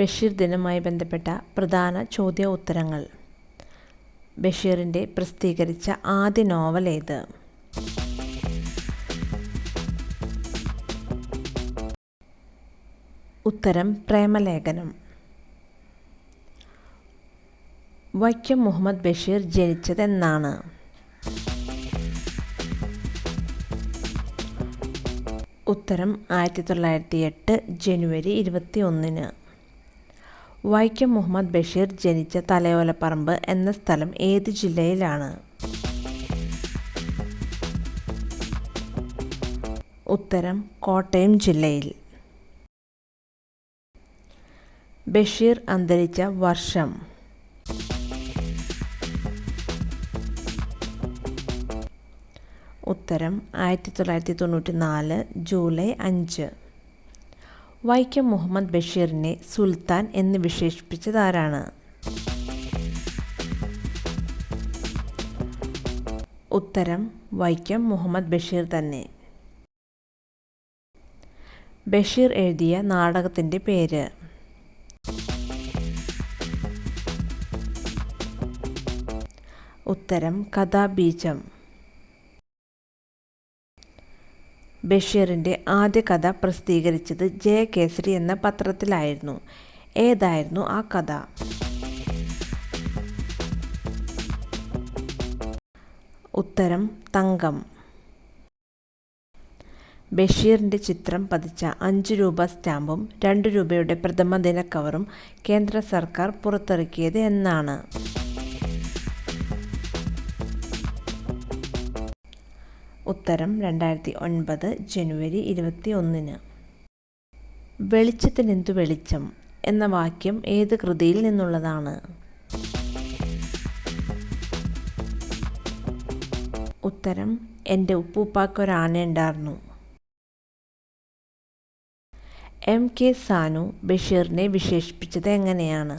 ബഷീർ ദിനവുമായി ബന്ധപ്പെട്ട പ്രധാന ചോദ്യ ഉത്തരങ്ങൾ ബഷീറിന്റെ പ്രസിദ്ധീകരിച്ച ആദ്യ നോവൽ ഏത്? ഉത്തരം പ്രേമലേഖനം. വൈക്കം മുഹമ്മദ് ബഷീർ ജനിച്ചതെന്നാണ്. ഉത്തരം ആയിരത്തി തൊള്ളായിരത്തി എട്ട് ജനുവരി ഇരുപത്തി ഒന്നിന് വൈക്കം മുഹമ്മദ് ബഷീർ ജനിച്ച തലയോലപ്പറമ്പ് എന്ന സ്ഥലം ഏത് ജില്ലയിലാണ്? ഉത്തരം കോട്ടയം ജില്ലയിൽ. ബഷീർ അന്തരിച്ച വർഷം. ഉത്തരം ആയിരത്തി തൊള്ളായിരത്തി തൊണ്ണൂറ്റി നാല് ജൂലൈ അഞ്ച്. വൈക്കം മുഹമ്മദ് ബഷീറിനെ സുൽത്താൻ എന്ന് വിശേഷിപ്പിച്ചതാരാണ്? ഉത്തരം വൈക്കം മുഹമ്മദ് ബഷീർ തന്നെ. ബഷീർ എഴുതിയ നാടകത്തിന്റെ പേര്. ഉത്തരം കഥാബീജം. ബഷീറിന്റെ ആദ്യ കഥ പ്രസിദ്ധീകരിച്ചത് ജയകേസരി എന്ന പത്രത്തിലായിരുന്നു. ഏതായിരുന്നു ആ കഥ? ഉത്തരം തങ്കം. ബഷീറിന്റെ ചിത്രം പതിച്ച അഞ്ച് രൂപ സ്റ്റാമ്പും രണ്ട് രൂപയുടെ പ്രഥമ ദിന കവറും കേന്ദ്ര സർക്കാർ പുറത്തിറക്കിയത് എന്നാണ്. ഉത്തരം രണ്ടായിരത്തി ഒൻപത് ജനുവരി ഇരുപത്തി ഒന്നിന് വെളിച്ചത്തിനെന്തു വെളിച്ചം എന്ന വാക്യം ഏത് കൃതിയിൽ നിന്നുള്ളതാണ്? ഉത്തരം എന്റെ ഉപ്പൂപ്പാക്കൊരാനയുണ്ടായിരുന്നു എം. കെ. സാനു ബഷീറിനെ വിശേഷിപ്പിച്ചത് എങ്ങനെയാണ്?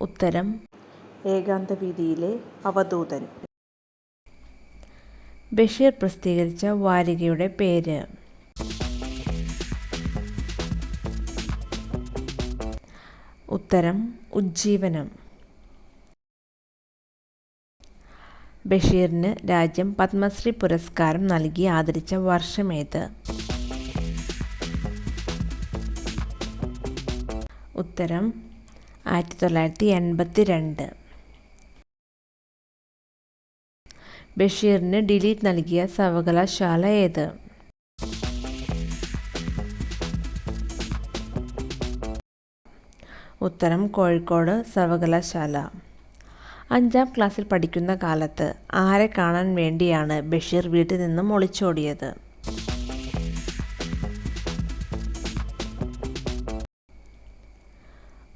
ഉത്തരം ഏകാന്തവീതിയിലെ അവധൂതൻ. ബഷീർ പ്രസിദ്ധീകരിച്ച വാരികയുടെ പേര്. ഉത്തരം ഉജ്ജീവനം. ബഷീറിന് രാജ്യം പത്മശ്രീ പുരസ്കാരം നൽകി ആദരിച്ച വർഷമേത് ഉത്തരം ആയിരത്തി തൊള്ളായിരത്തി എൺപത്തി രണ്ട് ബഷീറിന് ഡിലീറ്റ് നൽകിയ സർവകലാശാല ഏത്? ഉത്തരം കോഴിക്കോട് സർവകലാശാല. അഞ്ചാം ക്ലാസ്സിൽ പഠിക്കുന്ന കാലത്ത് ആരെ കാണാൻ വേണ്ടിയാണ് ബഷീർ വീട്ടിൽ നിന്നും ഒളിച്ചോടിയത്?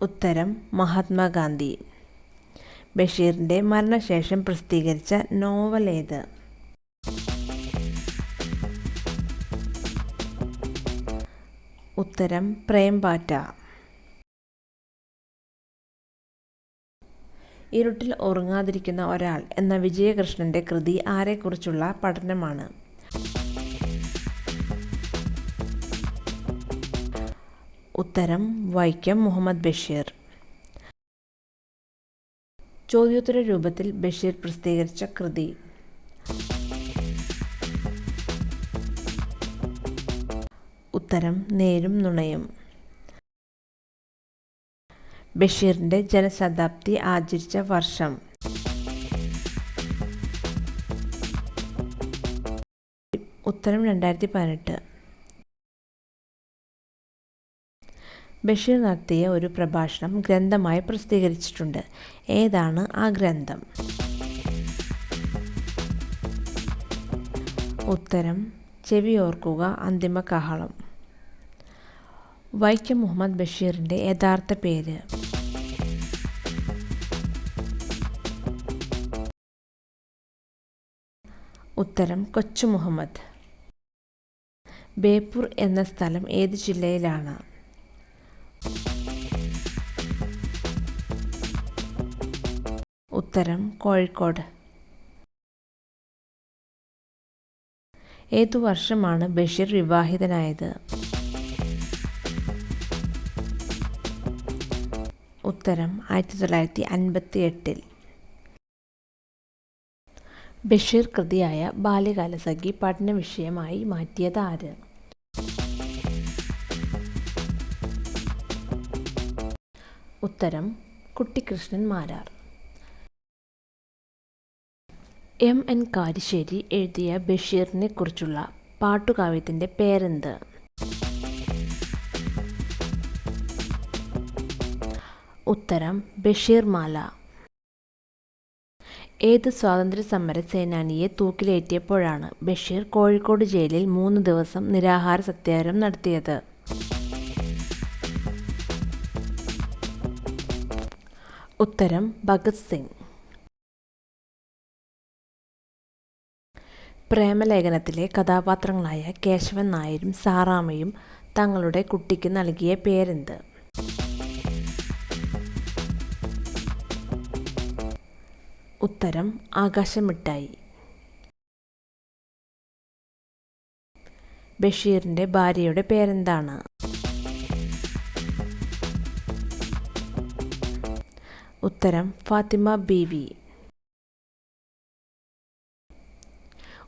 ഉത്തരം മഹാത്മാഗാന്ധി. ബഷീറിന്റെ മരണശേഷം പ്രസിദ്ധീകരിച്ച നോവൽ ഏത്? ഉത്തരം പ്രേംപാറ്റ ഇരുട്ടിൽ ഉറങ്ങാതിരിക്കുന്ന ഒരാൾ എന്ന വിജയകൃഷ്ണന്റെ കൃതി ആരെക്കുറിച്ചുള്ള പഠനമാണ്? ഉത്തരം വൈക്കം മുഹമ്മദ് ബഷീർ. ചോദ്യോത്തര രൂപത്തിൽ ബഷീർ പ്രസിദ്ധീകരിച്ച കൃതി. ഉത്തരം നേരും നുണയും. ബഷീറിന്റെ ജനശതാബ്ദി ആചരിച്ച വർഷം. ഉത്തരം രണ്ടായിരത്തി പതിനെട്ട്. ബഷീർ നടത്തിയ ഒരു പ്രഭാഷണം ഗ്രന്ഥമായി പ്രസിദ്ധീകരിച്ചിട്ടുണ്ട്. ഏതാണ് ആ ഗ്രന്ഥം? ഉത്തരം ചെവി ഓർക്കുക അന്തിമ കഹളം. വൈക്കം മുഹമ്മദ് ബഷീറിന്റെ യഥാർത്ഥ പേര്. ഉത്തരം കൊച്ചു മുഹമ്മദ്. ബേപ്പൂർ എന്ന സ്ഥലം ഏത് ജില്ലയിലാണ്? ഉത്തരം കോഴിക്കോട്. ഏതു വർഷമാണ് ബഷീർ വിവാഹിതനായത്? ഉത്തരം ആയിരത്തി തൊള്ളായിരത്തി അൻപത്തി എട്ടിൽ ബഷീർ കൃതിയായ ബാല്യകാലസഖി പഠന വിഷയമായി മാറ്റിയത് ആര് ഉത്തരം കുട്ടിക്കൃഷ്ണൻ മാരാർ. എം. എൻ. കാരിശ്ശേരി എഴുതിയ ബഷീറിനെ കുറിച്ചുള്ള പാട്ടുകാവ്യത്തിന്റെ പേരെന്ത്? ഉത്തരം ബഷീർ മാല ഏത് സ്വാതന്ത്ര്യ സമര സേനാനിയെ തൂക്കിലേറ്റിയപ്പോഴാണ് ബഷീർ കോഴിക്കോട് ജയിലിൽ മൂന്ന് ദിവസം നിരാഹാര സത്യാഗ്രഹം നടത്തിയത്? ഉത്തരം ഭഗത് സിംഗ്. പ്രേമലേഖനത്തിലെ കഥാപാത്രങ്ങളായ കേശവൻ നായരും സാറാമയും തങ്ങളുടെ കുട്ടിക്ക് നൽകിയ പേരെന്ത്? ഉത്തരം ആകാശമിട്ടായി. ബഷീറിന്റെ ഭാര്യയുടെ പേരെന്താണ്? ഉത്തരം ഫാത്തിമ ബീവി.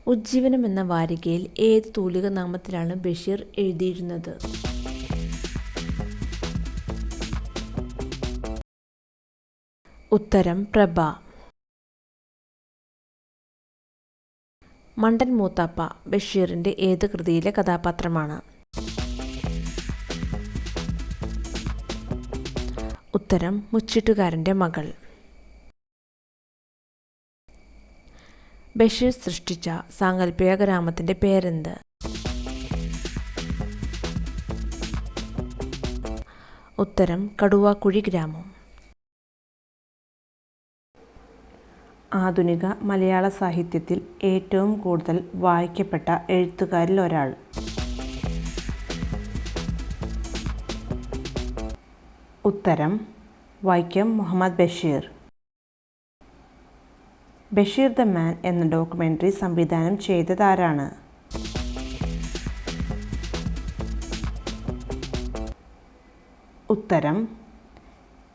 ഉജ്ജീവനം എന്ന വാരികയിൽ ഏത് തൂലിക നാമത്തിലാണ് ബഷീർ എഴുതിയിരുന്നത്? ഉത്തരം പ്രഭ. മണ്ടൻ മൂത്താപ്പ ബഷീറിന്റെ ഏത് കൃതിയിലെ കഥാപാത്രമാണ്? ഉത്തരം മുച്ചിട്ടുകാരന്റെ മകൾ. ബഷീർ സൃഷ്ടിച്ച സാങ്കല്പിക ഗ്രാമത്തിന്റെ പേരെന്ത്? ഉത്തരം കടുവാക്കുഴി ഗ്രാമം. ആധുനിക മലയാള സാഹിത്യത്തിൽ ഏറ്റവും കൂടുതൽ വായിക്കപ്പെട്ട എഴുത്തുകാരിൽ ഒരാൾ. ഉത്തരം വൈക്കം മുഹമ്മദ് ബഷീർ. ബഷീർ ദ മാൻ എന്ന ഡോക്യുമെന്ററി സംവിധാനം ചെയ്തതാരാണ്? ഉത്തരം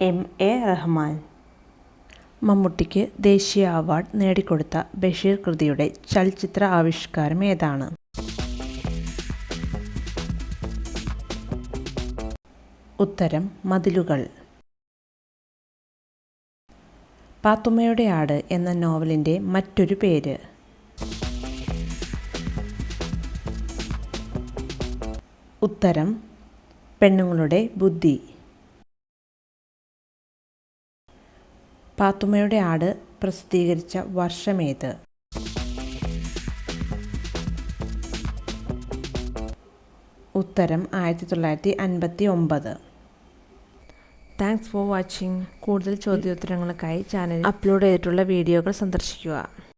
എം എ റഹ്മാൻ. മമ്മൂട്ടിക്ക് ദേശീയ അവാർഡ് നേടിക്കൊടുത്ത ബഷീർ കൃതിയുടെ ചലച്ചിത്ര ആവിഷ്കാരം ഏതാണ്? ഉത്തരം മതിലുകൾ. പാത്തുമ്മയുടെ ആട് എന്ന നോവലിന്റെ മറ്റൊരു പേര്. ഉത്തരം പെണ്ണുങ്ങളുടെ ബുദ്ധി. പാത്തുമ്മയുടെ ആട് പ്രസിദ്ധീകരിച്ച വർഷമേത്? ഉത്തരം ആയിരത്തി തൊള്ളായിരത്തി അൻപത്തി ഒമ്പത് താങ്ക്സ് ഫോർ വാച്ചിങ് കൂടുതൽ ചോദ്യോത്തരങ്ങൾക്കായി ചാനൽ അപ്ലോഡ് ചെയ്തിട്ടുള്ള വീഡിയോകൾ സന്ദർശിക്കുക.